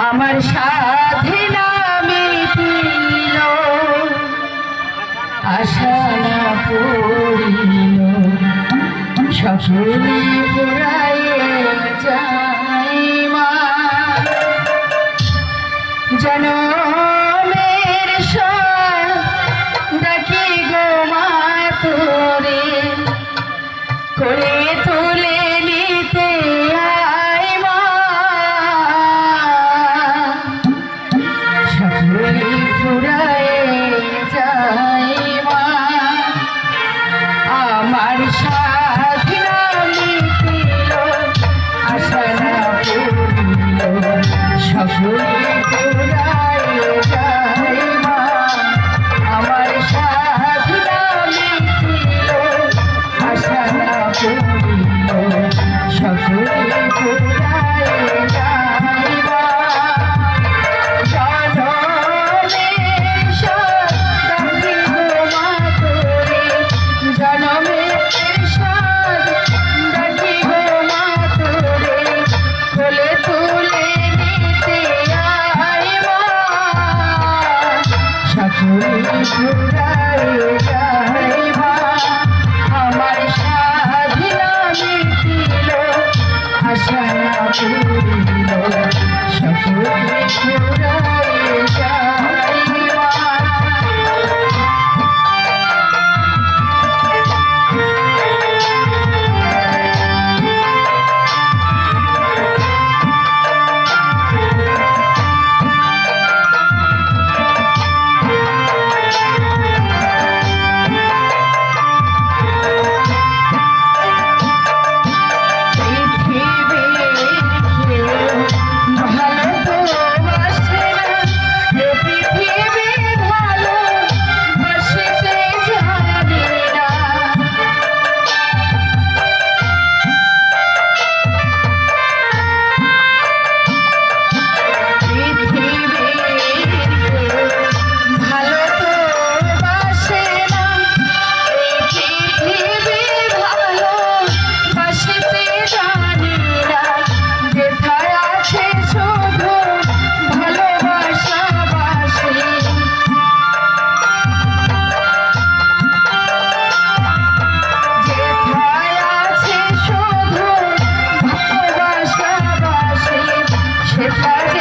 আমার সাধনা মিটিল আশা না পড়িল সকলে জনমের ডাকি গো মা তোরে করে i'm Sure.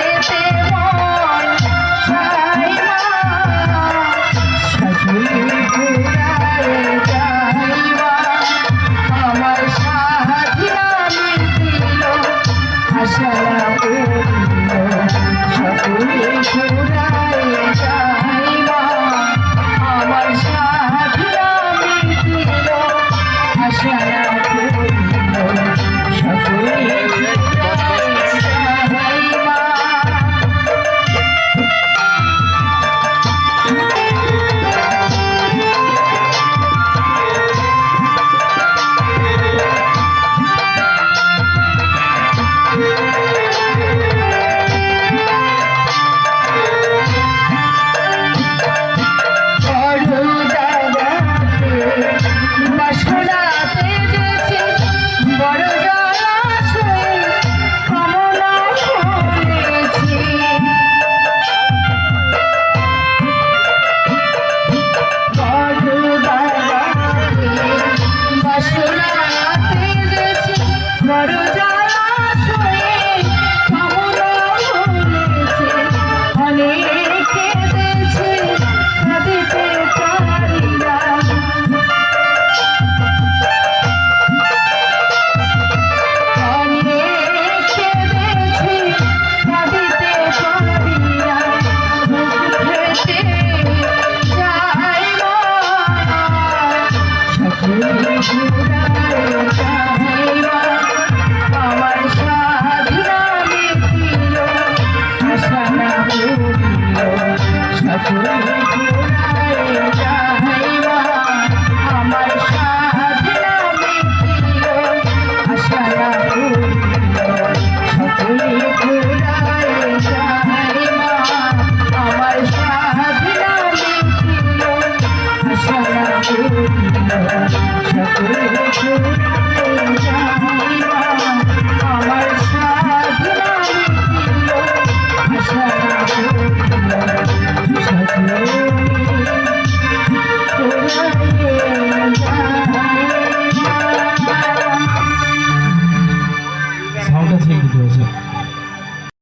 খেতে Ada.